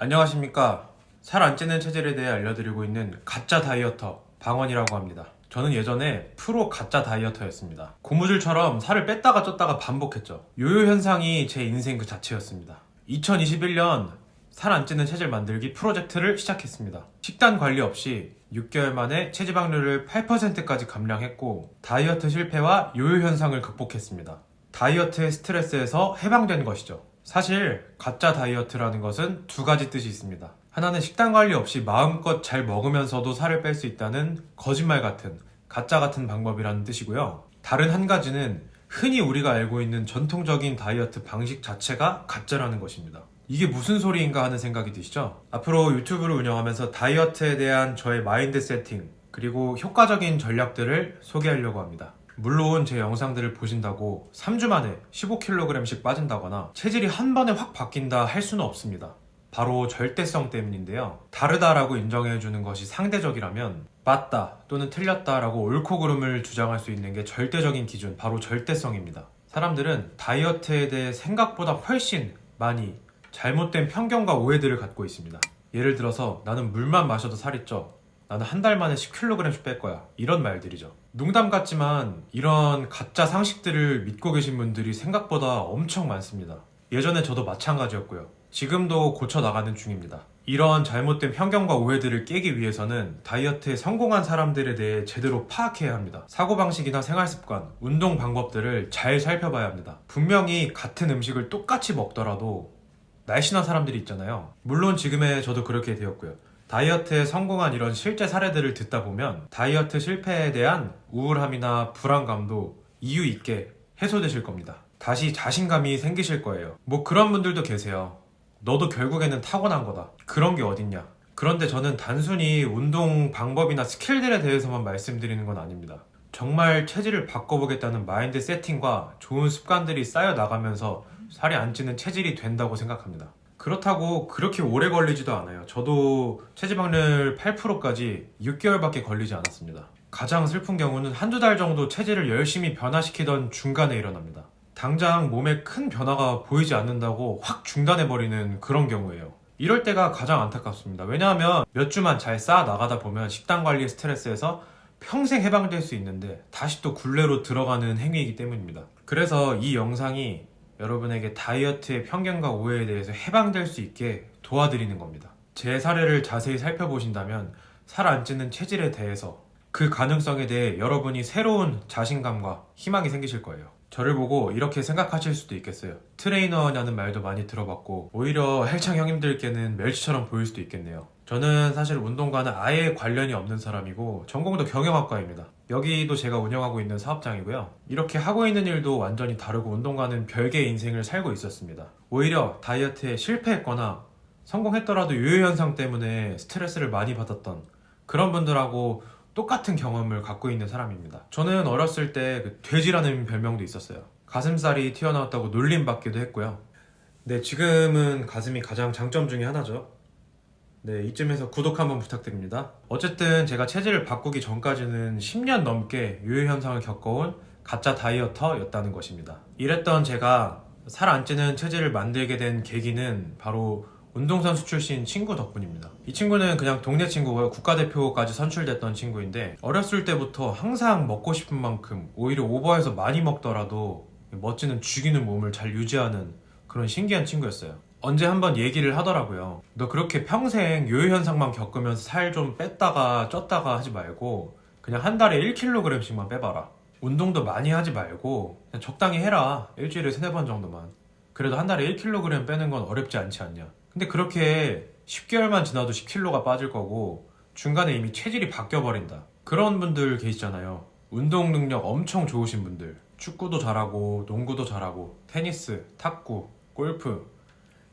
안녕하십니까. 살 안 찌는 체질에 대해 알려드리고 있는 가짜 다이어터 방원이라고 합니다. 저는 예전에 프로 가짜 다이어터였습니다. 고무줄처럼 살을 뺐다가 쪘다가 반복했죠. 요요 현상이 제 인생 그 자체였습니다. 2021년 살 안 찌는 체질 만들기 프로젝트를 시작했습니다. 식단 관리 없이 6개월 만에 체지방률을 8%까지 감량했고 다이어트 실패와 요요 현상을 극복했습니다. 다이어트의 스트레스에서 해방된 것이죠. 사실 가짜 다이어트라는 것은 두 가지 뜻이 있습니다. 하나는 식단 관리 없이 마음껏 잘 먹으면서도 살을 뺄 수 있다는 거짓말 같은 가짜 같은 방법이라는 뜻이고요. 다른 한 가지는 흔히 우리가 알고 있는 전통적인 다이어트 방식 자체가 가짜라는 것입니다. 이게 무슨 소리인가 하는 생각이 드시죠? 앞으로 유튜브를 운영하면서 다이어트에 대한 저의 마인드 세팅, 그리고 효과적인 전략들을 소개하려고 합니다. 물론 제 영상들을 보신다고 3주 만에 15kg씩 빠진다거나 체질이 한 번에 확 바뀐다 할 수는 없습니다. 바로 절대성 때문인데요. 다르다라고 인정해주는 것이 상대적이라면 맞다 또는 틀렸다라고 옳고 그름을 주장할 수 있는 게 절대적인 기준, 바로 절대성입니다. 사람들은 다이어트에 대해 생각보다 훨씬 많이 잘못된 편견과 오해들을 갖고 있습니다. 예를 들어서 나는 물만 마셔도 살이 쪄. 나는 한 달 만에 10kg씩 뺄 거야. 이런 말들이죠. 농담 같지만 이런 가짜 상식들을 믿고 계신 분들이 생각보다 엄청 많습니다. 예전에 저도 마찬가지였고요. 지금도 고쳐 나가는 중입니다. 이런 잘못된 편견과 오해들을 깨기 위해서는 다이어트에 성공한 사람들에 대해 제대로 파악해야 합니다. 사고방식이나 생활습관, 운동 방법들을 잘 살펴봐야 합니다. 분명히 같은 음식을 똑같이 먹더라도 날씬한 사람들이 있잖아요. 물론 지금의 저도 그렇게 되었고요. 다이어트에 성공한 이런 실제 사례들을 듣다 보면 다이어트 실패에 대한 우울함이나 불안감도 이유 있게 해소되실 겁니다. 다시 자신감이 생기실 거예요. 뭐 그런 분들도 계세요. 너도 결국에는 타고난 거다. 그런 게 어딨냐. 그런데 저는 단순히 운동 방법이나 스킬들에 대해서만 말씀드리는 건 아닙니다. 정말 체질을 바꿔보겠다는 마인드 세팅과 좋은 습관들이 쌓여 나가면서 살이 안 찌는 체질이 된다고 생각합니다. 그렇다고 그렇게 오래 걸리지도 않아요. 저도 체지방률 8%까지 6개월밖에 걸리지 않았습니다. 가장 슬픈 경우는 한두 달 정도 체질을 열심히 변화시키던 중간에 일어납니다. 당장 몸에 큰 변화가 보이지 않는다고 확 중단해버리는 그런 경우예요. 이럴 때가 가장 안타깝습니다. 왜냐하면 몇 주만 잘 쌓아 나가다 보면 식단 관리 스트레스에서 평생 해방될 수 있는데 다시 또 굴레로 들어가는 행위이기 때문입니다. 그래서 이 영상이 여러분에게 다이어트의 편견과 오해에 대해서 해방될 수 있게 도와드리는 겁니다. 제 사례를 자세히 살펴보신다면 살 안 찌는 체질에 대해서 그 가능성에 대해 여러분이 새로운 자신감과 희망이 생기실 거예요. 저를 보고 이렇게 생각하실 수도 있겠어요. 트레이너냐는 말도 많이 들어봤고 오히려 헬창 형님들께는 멸치처럼 보일 수도 있겠네요. 저는 사실 운동과는 아예 관련이 없는 사람이고 전공도 경영학과입니다. 여기도 제가 운영하고 있는 사업장이고요. 이렇게 하고 있는 일도 완전히 다르고 운동과는 별개의 인생을 살고 있었습니다. 오히려 다이어트에 실패했거나 성공했더라도 요요 현상 때문에 스트레스를 많이 받았던 그런 분들하고 똑같은 경험을 갖고 있는 사람입니다. 저는 어렸을 때 그 돼지라는 별명도 있었어요. 가슴살이 튀어나왔다고 놀림받기도 했고요. 네, 지금은 가슴이 가장 장점 중에 하나죠. 네, 이쯤에서 구독 한번 부탁드립니다. 어쨌든 제가 체질을 바꾸기 전까지는 10년 넘게 요요 현상을 겪어온 가짜 다이어터였다는 것입니다. 이랬던 제가 살 안 찌는 체질을 만들게 된 계기는 바로 운동선수 출신 친구 덕분입니다. 이 친구는 그냥 동네 친구고요. 국가대표까지 선출됐던 친구인데 어렸을 때부터 항상 먹고 싶은 만큼 오히려 오버해서 많이 먹더라도 멋지는 죽이는 몸을 잘 유지하는 그런 신기한 친구였어요. 언제 한번 얘기를 하더라고요. 너 그렇게 평생 요요 현상만 겪으면서 살 좀 뺐다가 쪘다가 하지 말고 그냥 한 달에 1kg씩만 빼봐라. 운동도 많이 하지 말고 그냥 적당히 해라. 일주일에 세네 번 정도만. 그래도 한 달에 1kg 빼는 건 어렵지 않지 않냐. 근데 그렇게 10개월만 지나도 10kg가 빠질 거고 중간에 이미 체질이 바뀌어 버린다. 그런 분들 계시잖아요. 운동 능력 엄청 좋으신 분들. 축구도 잘하고 농구도 잘하고 테니스, 탁구, 골프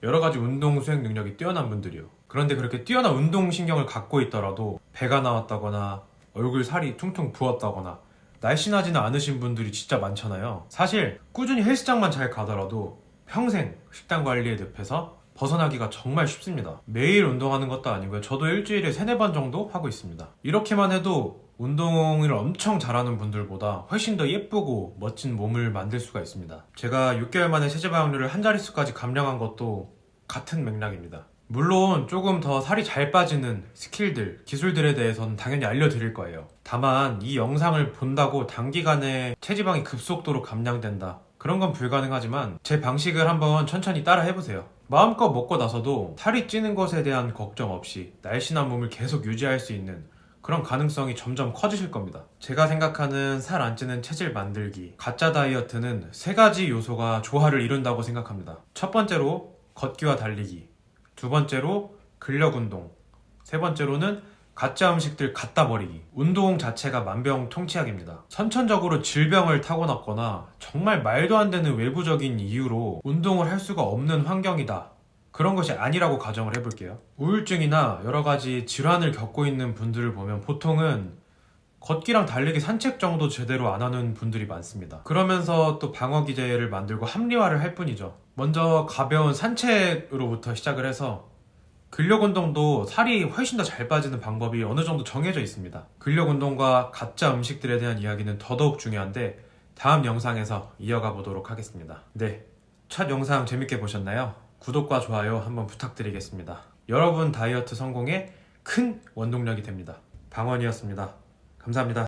여러 가지 운동 수행 능력이 뛰어난 분들이요. 그런데 그렇게 뛰어난 운동 신경을 갖고 있더라도 배가 나왔다거나 얼굴 살이 퉁퉁 부었다거나 날씬하지는 않으신 분들이 진짜 많잖아요. 사실 꾸준히 헬스장만 잘 가더라도 평생 식단 관리에 늪에서 벗어나기가 정말 쉽습니다. 매일 운동하는 것도 아니고요. 저도 일주일에 세네 번 정도 하고 있습니다. 이렇게만 해도 운동을 엄청 잘하는 분들보다 훨씬 더 예쁘고 멋진 몸을 만들 수가 있습니다. 제가 6개월 만에 체지방률을 한 자릿수까지 감량한 것도 같은 맥락입니다. 물론 조금 더 살이 잘 빠지는 스킬들, 기술들에 대해서는 당연히 알려드릴 거예요. 다만 이 영상을 본다고 단기간에 체지방이 급속도로 감량된다. 그런 건 불가능하지만 제 방식을 한번 천천히 따라 해보세요. 마음껏 먹고 나서도 살이 찌는 것에 대한 걱정 없이 날씬한 몸을 계속 유지할 수 있는 그런 가능성이 점점 커지실 겁니다. 제가 생각하는 살 안 찌는 체질 만들기, 가짜 다이어트는 세 가지 요소가 조화를 이룬다고 생각합니다. 첫 번째로 걷기와 달리기, 두 번째로 근력 운동, 세 번째로는 가짜 음식들 갖다 버리기. 운동 자체가 만병통치약입니다. 선천적으로 질병을 타고났거나 정말 말도 안 되는 외부적인 이유로 운동을 할 수가 없는 환경이다. 그런 것이 아니라고 가정을 해볼게요. 우울증이나 여러 가지 질환을 겪고 있는 분들을 보면 보통은 걷기랑 달리기 산책 정도 제대로 안 하는 분들이 많습니다. 그러면서 또 방어 기제를 만들고 합리화를 할 뿐이죠. 먼저 가벼운 산책으로부터 시작을 해서 근력 운동도 살이 훨씬 더 잘 빠지는 방법이 어느 정도 정해져 있습니다. 근력 운동과 가짜 음식들에 대한 이야기는 더더욱 중요한데 다음 영상에서 이어가 보도록 하겠습니다. 네. 첫 영상 재밌게 보셨나요? 구독과 좋아요 한번 부탁드리겠습니다. 여러분 다이어트 성공에 큰 원동력이 됩니다. 방원이었습니다. 감사합니다.